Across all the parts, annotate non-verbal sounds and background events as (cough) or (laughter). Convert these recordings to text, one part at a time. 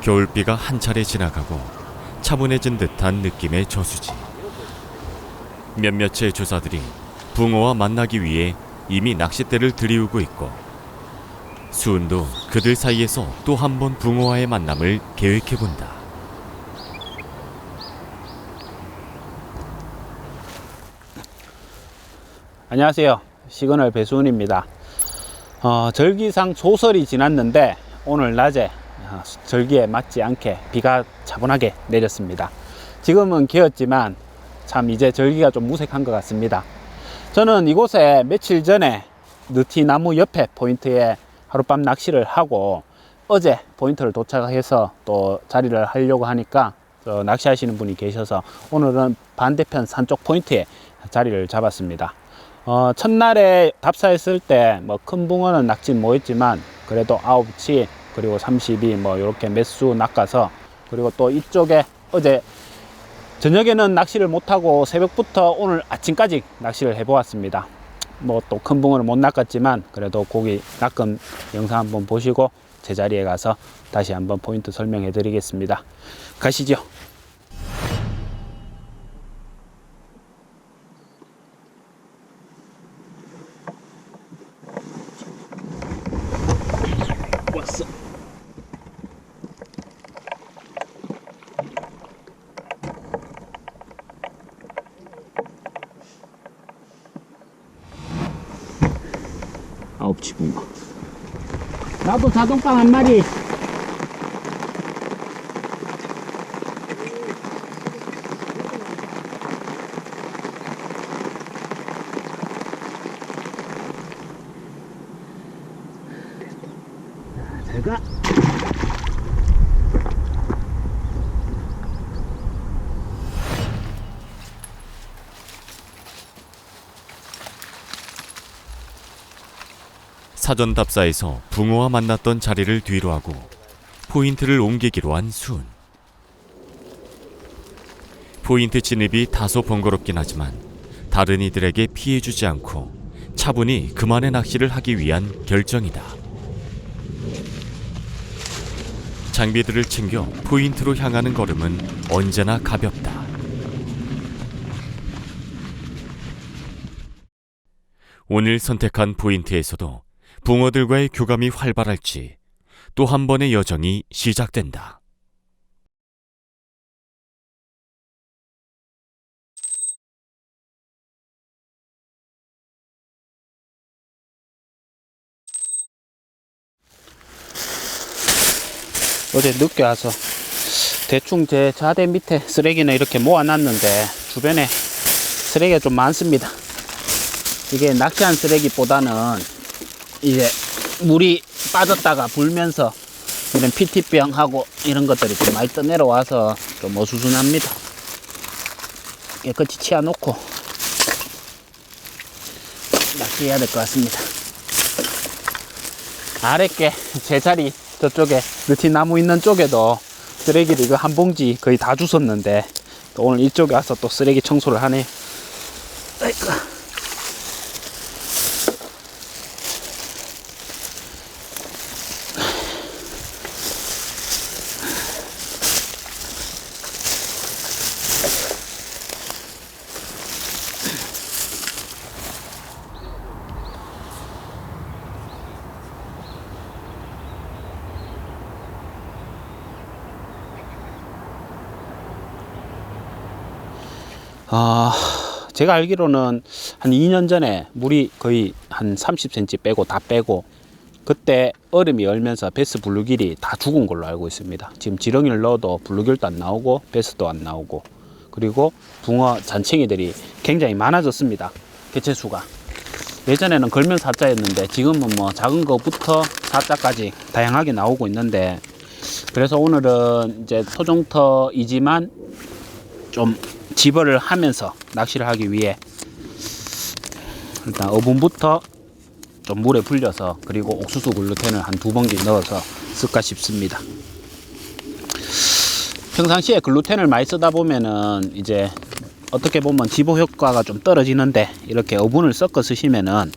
겨울비가 한 차례 지나가고 차분해진 듯한 느낌의 저수지. 몇몇의 조사들이 붕어와 만나기 위해 이미 낚싯대를 들이우고 있고 수은도 그들 사이에서 또 한 번 붕어와의 만남을 계획해 본다. 안녕하세요. 시그널 배수훈입니다. 어, 절기상 소설이 지났는데 오늘 낮에 어, 절기에 맞지 않게 비가 차분하게 내렸습니다. 지금은 개었지만 참 이제 절기가 좀 무색한 것 같습니다. 저는 이곳에 며칠 전에 느티나무 옆에 포인트에 하룻밤 낚시를 하고 어제 포인트를 도착해서 또 자리를 하려고 하니까 어, 낚시하시는 분이 계셔서 오늘은 반대편 산쪽 포인트에 자리를 잡았습니다. 어, 첫날에 답사했을 때 뭐 큰 붕어는 낚시 못했지만 그래도 아홉치 그리고 32 뭐 이렇게 매수 낚아서 그리고 또 이쪽에 어제 저녁에는 낚시를 못하고 새벽부터 오늘 아침까지 낚시를 해보았습니다. 뭐 또 큰 붕어는 못 낚았지만 그래도 고기 낚은 영상 한번 보시고 제자리에 가서 다시 한번 포인트 설명해 드리겠습니다. 가시죠. 나도 자동빵 한 마리. 사전 답사에서 붕어와 만났던 자리를 뒤로 하고 포인트를 옮기기로 한 수은. 포인트 진입이 다소 번거롭긴 하지만 다른 이들에게 피해주지 않고 차분히 그만의 낚시를 하기 위한 결정이다. 장비들을 챙겨 포인트로 향하는 걸음은 언제나 가볍다. 오늘 선택한 포인트에서도 붕어들과의 교감이 활발할지 또 한 번의 여정이 시작된다. 어제 늦게 와서 대충 제 자대 밑에 쓰레기는 이렇게 모아놨는데 주변에 쓰레기가 좀 많습니다. 이게 낚시한 쓰레기보다는 이제 물이 빠졌다가 불면서 이런 PT병하고 이런 것들이 좀 많이 떠내려와서 좀 어수선합니다. 깨끗이 치워놓고 낚시해야 될 것 같습니다. 아랫게 제자리 저쪽에 느티나무 있는 쪽에도 쓰레기를 이거 한 봉지 거의 다 주웠는데 또 오늘 이쪽에 와서 또 쓰레기 청소를 하네. 아 제가 알기로는 한 2년 전에 물이 거의 한 30cm 빼고 다 빼고 그때 얼음이 얼면서 베스 블루길이 다 죽은 걸로 알고 있습니다. 지금 지렁이를 넣어도 블루길도 안 나오고 베스도 안 나오고 그리고 붕어 잔챙이들이 굉장히 많아졌습니다. 개체수가. 예전에는 걸면 사자였는데 지금은 뭐 작은 거부터 사자까지 다양하게 나오고 있는데 그래서 오늘은 이제 토종터이지만 좀 집어를 하면서 낚시를 하기 위해 일단 어분부터 좀 물에 불려서 그리고 옥수수 글루텐을 한두 봉지 넣어서 쓸까 싶습니다. 평상시에 글루텐을 많이 쓰다 보면은 이제 어떻게 보면 집어 효과가 좀 떨어지는데 이렇게 어분을 섞어 쓰시면은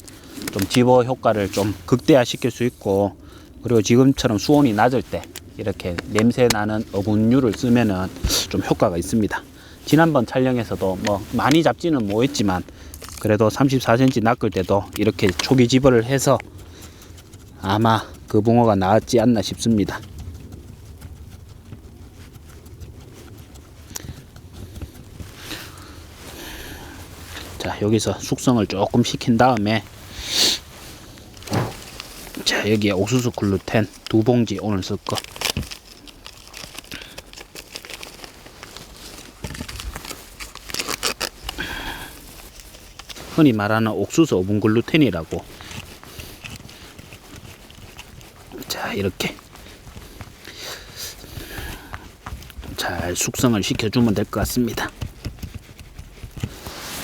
좀 집어 효과를 좀 극대화 시킬 수 있고 그리고 지금처럼 수온이 낮을 때 이렇게 냄새 나는 어분류를 쓰면은 좀 효과가 있습니다. 지난번 촬영에서도 뭐 많이 잡지는 못했지만 그래도 34cm 낚을 때도 이렇게 초기 집어를 해서 아마 그 붕어가 나왔지 않나 싶습니다. 자 여기서 숙성을 조금 시킨 다음에 자 여기에 옥수수 글루텐 두 봉지 오늘 쓸 거. 흔히 말하는 옥수수 오븐 글루텐이라고. 자 이렇게 잘 숙성을 시켜주면 될 것 같습니다.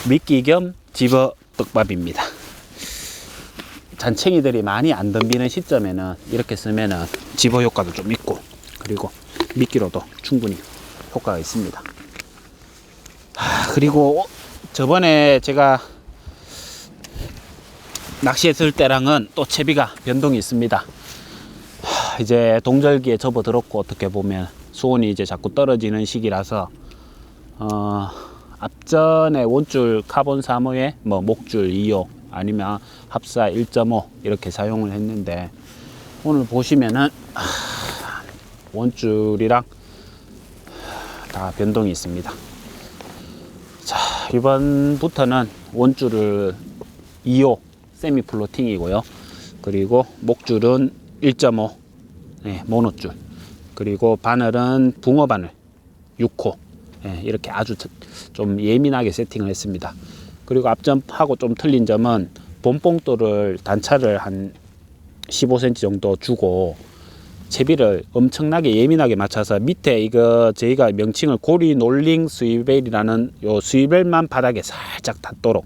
미끼 겸 집어 떡밥입니다. 잔챙이들이 많이 안 덤비는 시점에는 이렇게 쓰면은 집어 효과도 좀 있고 그리고 미끼로도 충분히 효과가 있습니다. 하, 그리고 저번에 제가 낚시했을 때랑은 또 채비가 변동이 있습니다. 하, 이제 동절기에 접어들었고 어떻게 보면 수온이 이제 자꾸 떨어지는 시기라서 어, 앞전에 원줄 카본 3호에 뭐 목줄 2호 아니면 합사 1.5 이렇게 사용을 했는데 오늘 보시면은 하, 원줄이랑 다 변동이 있습니다. 자 이번부터는 원줄을 2호 세미 플로팅이고요. 그리고 목줄은 1.5 네, 모노줄 그리고 바늘은 붕어 바늘 6호 예, 이렇게 아주 저- 좀 예민하게 세팅을 했습니다. 그리고 앞점하고 좀 틀린 점은 본뽕돌을 단차를 한 15cm 정도 주고 채비를 엄청나게 예민하게 맞춰서 밑에 이거 저희가 명칭을 고리 놀링 스위벨이라는 요 스위벨만 바닥에 살짝 닿도록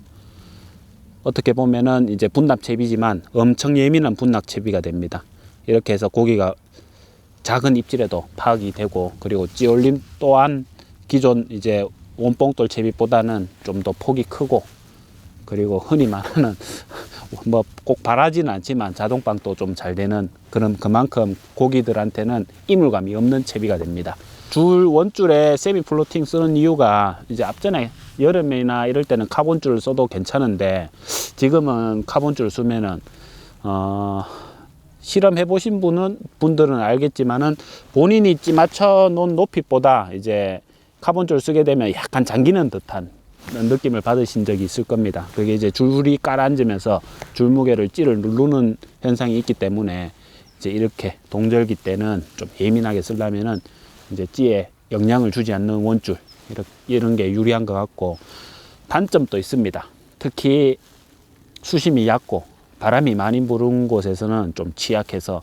어떻게 보면은 이제 분납 채비지만 엄청 예민한 분납 채비가 됩니다. 이렇게 해서 고기가 작은 입질에도 파악이 되고 그리고 찌올림 또한 기존 이제 원뽕돌 채비보다는 좀 더 폭이 크고 그리고 흔히 말하는 (laughs) 뭐 꼭 바라지는 않지만 자동빵도 좀 잘 되는 그런 그만큼 고기들한테는 이물감이 없는 채비가 됩니다. 줄 원줄에 세미 플로팅 쓰는 이유가 이제 앞전에 여름이나 이럴 때는 카본 줄을 써도 괜찮은데 지금은 카본 줄 쓰면은 어 실험해 보신 분은 분들은 알겠지만은 본인이 찌 맞춰 놓은 높이보다 이제 카본 줄 쓰게 되면 약간 잠기는 듯한 느낌을 받으신 적이 있을 겁니다. 그게 이제 줄이 깔아앉으면서 줄무게를 찌를 누르는 현상이 있기 때문에 이제 이렇게 동절기 때는 좀 예민하게 쓰려면은 이제 찌에 영향을 주지 않는 원줄 이렇게 이런 게 유리한 것 같고 단점도 있습니다. 특히 수심이 얕고 바람이 많이 부는 곳에서는 좀 취약해서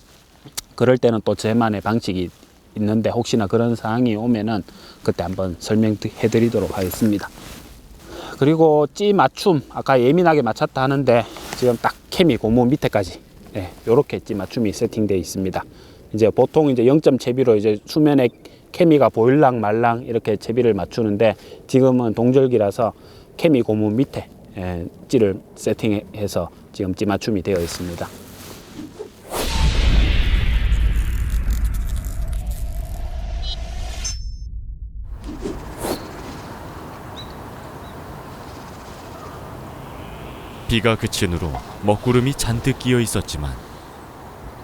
그럴 때는 또 저만의 방식이 있는데 혹시나 그런 상황이 오면은 그때 한번 설명해 드리도록 하겠습니다. 그리고 찌 맞춤 아까 예민하게 맞췄다 하는데 지금 딱 케미 고무 밑에까지 예, 요렇게 찌 맞춤이 세팅되어 있습니다. 이제 보통 이제 0점 채비로 이제 수면에 케미가 보일랑 말랑 이렇게 채비를 맞추는데 지금은 동절기라서 케미 고무 밑에 예, 찌를 세팅해서 지금 찌 맞춤이 되어 있습니다. 비가 그친 후로 먹구름이 잔뜩 끼어 있었지만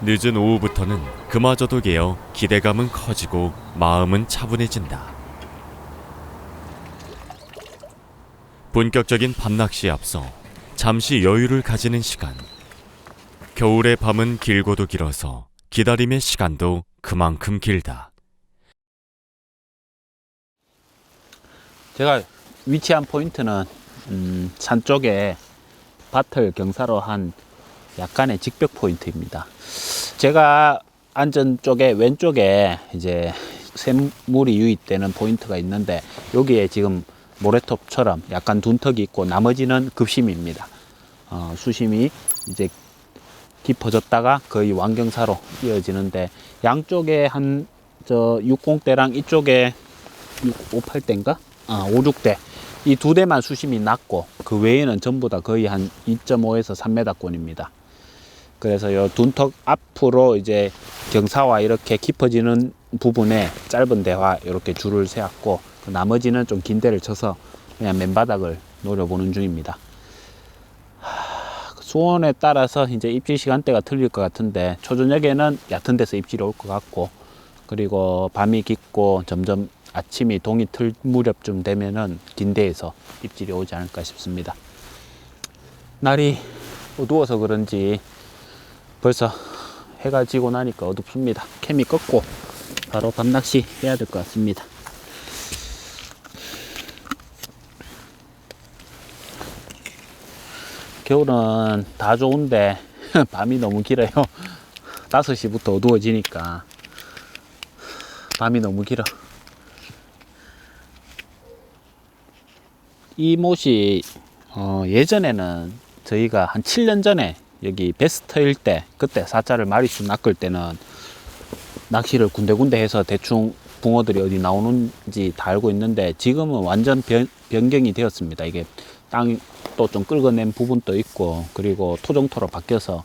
늦은 오후부터는 그마저도 개어 기대감은 커지고 마음은 차분해진다. 본격적인 밤낚시에 앞서 잠시 여유를 가지는 시간. 겨울의 밤은 길고도 길어서 기다림의 시간도 그만큼 길다. 제가 위치한 포인트는 음, 산 쪽에 밭을 경사로 한 약간의 직벽 포인트입니다. 제가 앉은 쪽에 왼쪽에 이제 샘물이 유입되는 포인트가 있는데 여기에 지금 모래톱처럼 약간 둔턱이 있고 나머지는 급심입니다. 어, 수심이 이제 깊어졌다가 거의 완경사로 이어지는데 양쪽에 한 저 60대랑 이쪽에 58대인가? 아, 5, 6대. 이 두 대만 수심이 낮고 그 외에는 전부 다 거의 한 2.5에서 3m권입니다. 그래서 요 둔턱 앞으로 이제 경사와 이렇게 깊어지는 부분에 짧은 대화 이렇게 줄을 세웠고 그 나머지는 좀 긴 대를 쳐서 그냥 맨바닥을 노려보는 중입니다. 하, 수온에 따라서 이제 입질 시간대가 틀릴 것 같은데 초저녁에는 얕은 데서 입질이 올 것 같고 그리고 밤이 깊고 점점 아침이 동이 틀 무렵쯤 되면은 긴 데에서 입질이 오지 않을까 싶습니다. 날이 어두워서 그런지 벌써 해가 지고 나니까 어둡습니다. 캠이 껐고 바로 밤낚시 해야 될 것 같습니다. 겨울은 다 좋은데 (laughs) 밤이 너무 길어요. (laughs) 5시부터 어두워지니까 밤이 너무 길어. 이 못이 어, 예전에는 저희가 한 7년 전에 여기 베스터일 때 그때 사자를 마리수 낚을 때는 낚시를 군데군데 해서 대충 붕어들이 어디 나오는지 다 알고 있는데 지금은 완전 변, 변경이 되었습니다. 이게 땅 또 좀 긁어낸 부분도 있고 그리고 토종토로 바뀌어서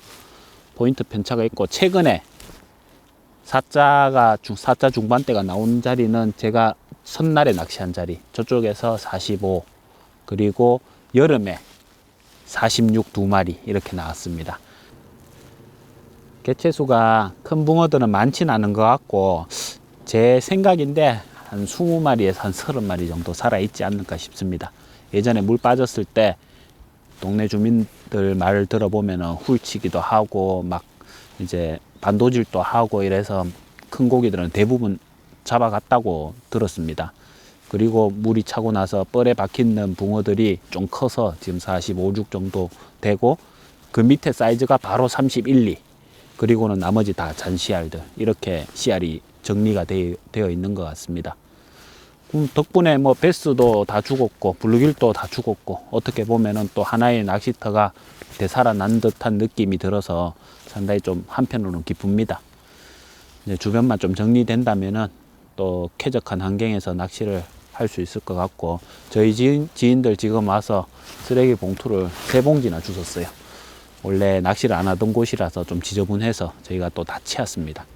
포인트 편차가 있고 최근에 사자가 중, 사자 중반대가 나온 자리는 제가 첫날에 낚시한 자리 저쪽에서 45 그리고 여름에 46두 마리 이렇게 나왔습니다. 개체수가 큰 붕어들은 많진 않은 것 같고 제 생각인데 한 20마리에서 한 30마리 정도 살아있지 않을까 싶습니다. 예전에 물 빠졌을 때 동네 주민들 말을 들어보면 훌치기도 하고 막 이제 반도질도 하고 이래서 큰 고기들은 대부분 잡아갔다고 들었습니다. 그리고 물이 차고 나서 뻘에 박히는 붕어들이 좀 커서 지금 45, 6 정도 되고 그 밑에 사이즈가 바로 31, 2 그리고는 나머지 다 잔씨알들 이렇게 씨알이 정리가 되, 되어 있는 것 같습니다. 음, 덕분에 뭐 베스도 다 죽었고 블루길도 다 죽었고 어떻게 보면은 또 하나의 낚시터가 되살아난 듯한 느낌이 들어서 상당히 좀 한편으로는 기쁩니다. 이제 주변만 좀 정리된다면은 또 쾌적한 환경에서 낚시를 할 수 있을 것 같고 저희 지인, 지인들 지금 와서 쓰레기 봉투를 세 봉지나 주셨어요. 원래 낚시를 안 하던 곳이라서 좀 지저분해서 저희가 또 다 치웠습니다.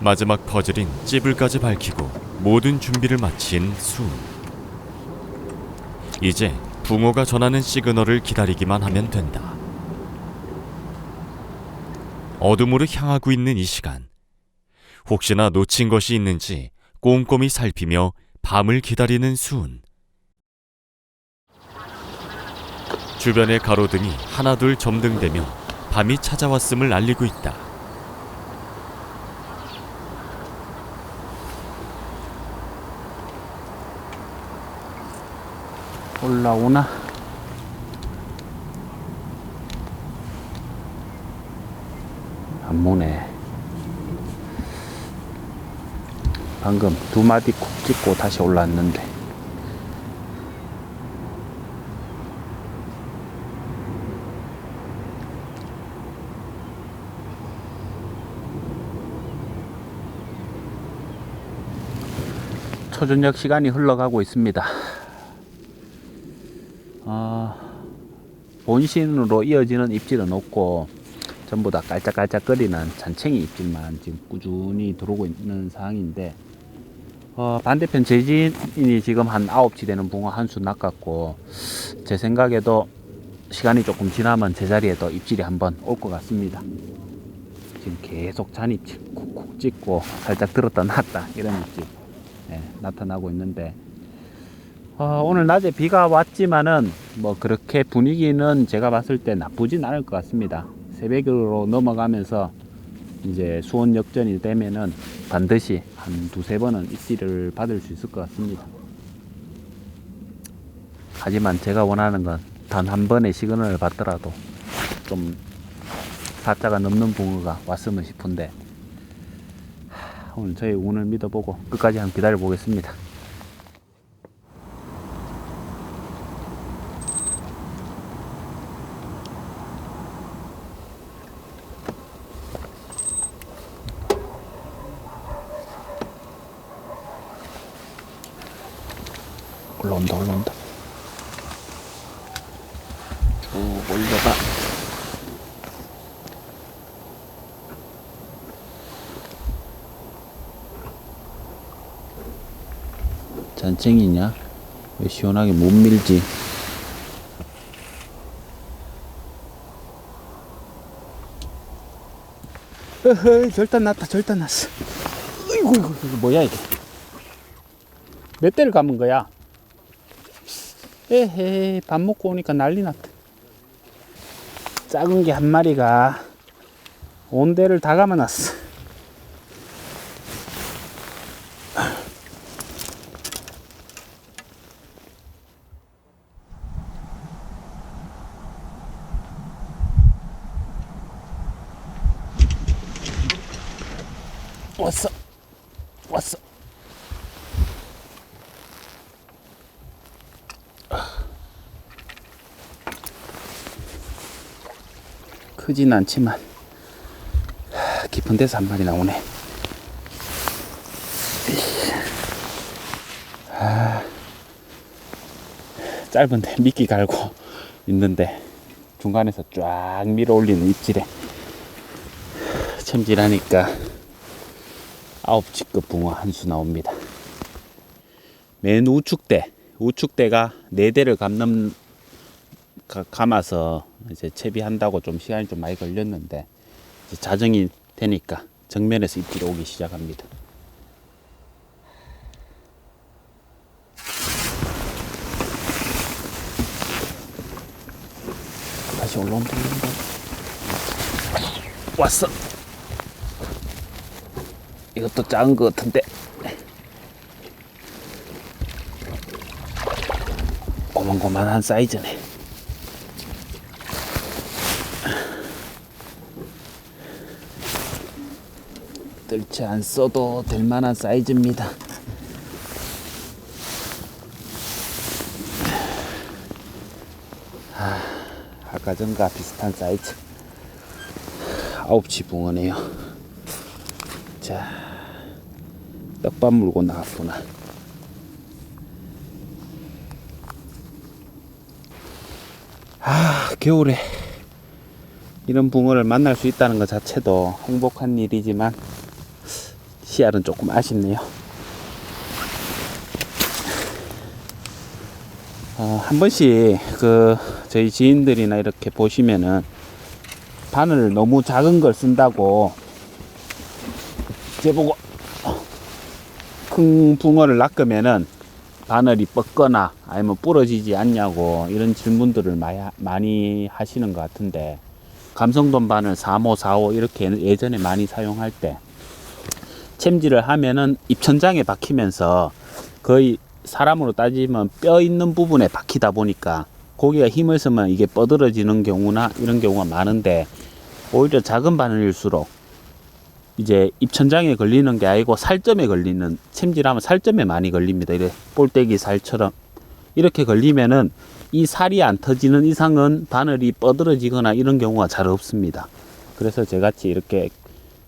마지막 퍼즐인 찌불까지 밝히고 모든 준비를 마친 수은. 이제 붕어가 전하는 시그널을 기다리기만 하면 된다. 어둠으로 향하고 있는 이 시간. 혹시나 놓친 것이 있는지 꼼꼼히 살피며 밤을 기다리는 수은. 주변의 가로등이 하나둘 점등되며 밤이 찾아왔음을 알리고 있다. 올라오나? 안 모네. 방금 두 마디 콕 찍고 다시 올라왔는데. 초저녁 시간이 흘러가고 있습니다. 아, 본신으로 이어지는 입질은 없고 전부 다 깔짝깔짝 거리는 잔챙이 입질만 지금 꾸준히 들어오고 있는 상황인데 어, 반대편 재진이 지금 한 9치 되는 붕어 한 수 낚았고 제 생각에도 시간이 조금 지나면 제자리에도 입질이 한번 올 것 같습니다. 지금 계속 잔입질 콕콕 찍고 살짝 들었다 놨다 이런 입질 예, 나타나고 있는데 어, 오늘 낮에 비가 왔지만은 뭐 그렇게 분위기는 제가 봤을 때 나쁘진 않을 것 같습니다. 새벽으로 넘어가면서 이제 수온 역전이 되면은 반드시 한 두세 번은 입질을 받을 수 있을 것 같습니다. 하지만 제가 원하는 건 단 한 번의 시그널을 받더라도 좀 사자가 넘는 붕어가 왔으면 싶은데 하, 오늘 저희 운을 믿어보고 끝까지 한번 기다려 보겠습니다. 올라온다 올라온다 쭉 올려가. 잔챙이냐? 왜 시원하게 못 밀지? 어허, 절단 났다, 절단 났어. 어이구, 이거, 이거 뭐야, 이게? 몇 대를 감은 거야? 에헤, 밥 먹고 오니까 난리 났다. 작은 게 한 마리가 온 대를 다 감아놨어. 크진 않지만 하, 깊은 데서 한 마리 나오네. 아, 짧은데 미끼 갈고 있는데 중간에서 쫙 밀어 올리는 입질에 챔질하니까 아홉 치급 붕어 한 수 나옵니다. 맨 우측대, 우측대가 네 대를 감는 가- 감아서 이제 채비한다고 좀 시간이 좀 많이 걸렸는데 자정이 되니까 정면에서 입질이 오기 시작합니다. 다시. 올라온다. 왔어. 이것도 작은 것 같은데. 고만고만한 사이즈네. 채 안 써도 될 만한 사이즈입니다. 아, 아까 전과 비슷한 사이즈. 아홉치 붕어네요. 자, 떡밥 물고 나왔구나. 아, 겨울에 이런 붕어를 만날 수 있다는 것 자체도 행복한 일이지만 씨알은 조금 아쉽네요. 어, 한 번씩 그 저희 지인들이나 이렇게 보시면은 바늘 너무 작은 걸 쓴다고 제보고 큰 붕어를 낚으면은 바늘이 뻗거나 아니면 부러지지 않냐고 이런 질문들을 많이, 하시는 것 같은데 감성돈 바늘 3호, 4호 이렇게 예전에 많이 사용할 때 챔질을 하면은 입천장에 박히면서 거의 사람으로 따지면 뼈 있는 부분에 박히다 보니까 고기가 힘을 쓰면 이게 뻗어지는 경우나 이런 경우가 많은데 오히려 작은 바늘일수록 이제 입천장에 걸리는 게 아니고 살점에 걸리는 챔질하면 살점에 많이 걸립니다. 이래 볼때기 살처럼 이렇게 걸리면은 이 살이 안 터지는 이상은 바늘이 뻗어지거나 이런 경우가 잘 없습니다. 그래서 저같이 이렇게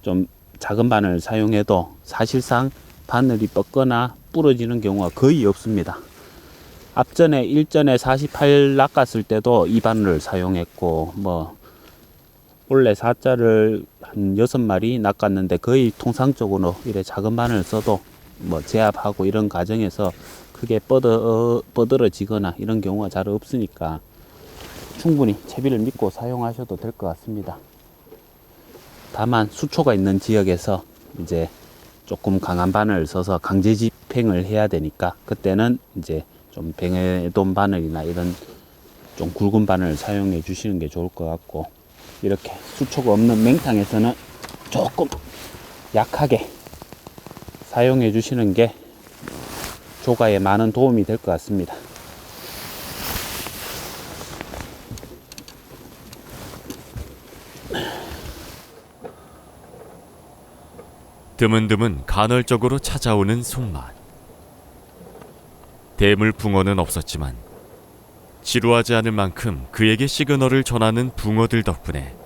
좀 작은 바늘 사용해도 사실상 바늘이 뻗거나 부러지는 경우가 거의 없습니다. 앞전에 일전에 48 낚았을 때도 이 바늘을 사용했고 뭐 원래 사자를 한 여섯 마리 낚았는데 거의 통상적으로 이래 작은 바늘 써도 뭐 제압하고 이런 과정에서 크게 뻗어 뻗어지거나 이런 경우가 잘 없으니까 충분히 채비를 믿고 사용하셔도 될 것 같습니다. 다만 수초가 있는 지역에서 이제 조금 강한 바늘을 써서 강제 집행을 해야 되니까 그때는 이제 좀 뱅에돈 바늘이나 이런 좀 굵은 바늘을 사용해 주시는 게 좋을 것 같고 이렇게 수초가 없는 맹탕에서는 조금 약하게 사용해 주시는 게 조가에 많은 도움이 될 것 같습니다. 드문드문 간헐적으로 찾아오는 손맛. 대물 붕어는 없었지만 지루하지 않을 만큼 그에게 시그널을 전하는 붕어들 덕분에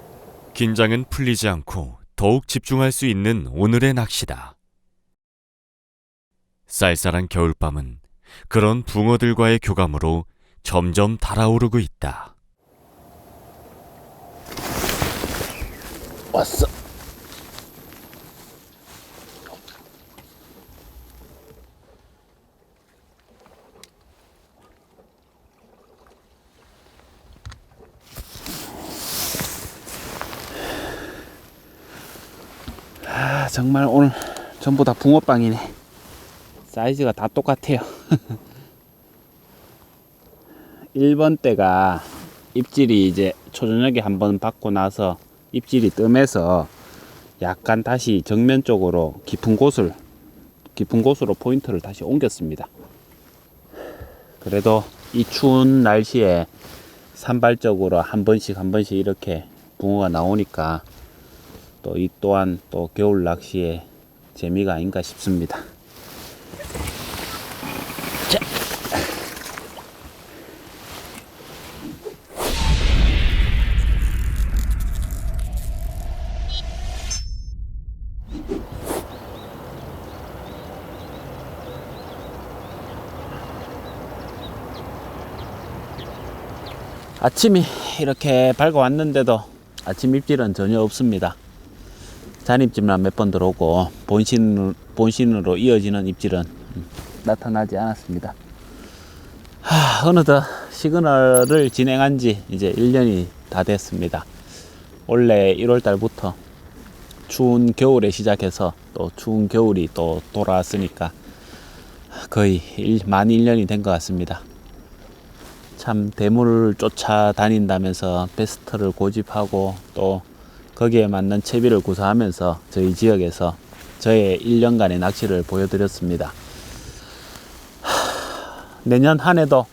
긴장은 풀리지 않고 더욱 집중할 수 있는 오늘의 낚시다. 쌀쌀한 겨울밤은 그런 붕어들과의 교감으로 점점 달아오르고 있다. 왔어. 아, 정말 오늘 전부 다 붕어빵이네. 사이즈가 다 똑같아요. (laughs) 1번 때가 입질이 이제 초저녁에 한번 받고 나서 입질이 뜸해서 약간 다시 정면 쪽으로 깊은 곳을 깊은 곳으로 포인트를 다시 옮겼습니다. 그래도 이 추운 날씨에 산발적으로 한 번씩 한 번씩 이렇게 붕어가 나오니까 또 이 또한 또 겨울 낚시의 재미가 아닌가 싶습니다. 자. 아침이 이렇게 밝아왔는데도 아침 입질은 전혀 없습니다. 잔입질만 몇 번 들어오고 본신, 본신으로 이어지는 입질은 음, 나타나지 않았습니다. 하, 어느덧 시그널을 진행한 지 이제 1년이 다 됐습니다. 원래 1월 달부터 추운 겨울에 시작해서 또 추운 겨울이 또 돌아왔으니까 거의 일, 만 1년이 된 것 같습니다. 참 대물을 쫓아다닌다면서 베스트를 고집하고 또 거기에 맞는 채비를 구사하면서 저희 지역에서 저의 1년간의 낚시를 보여드렸습니다. 하, 내년 한 해도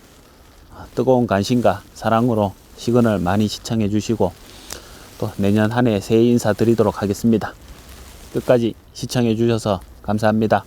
뜨거운 관심과 사랑으로 시그널 많이 시청해 주시고 또 내년 한 해 새해 인사 드리도록 하겠습니다. 끝까지 시청해 주셔서 감사합니다.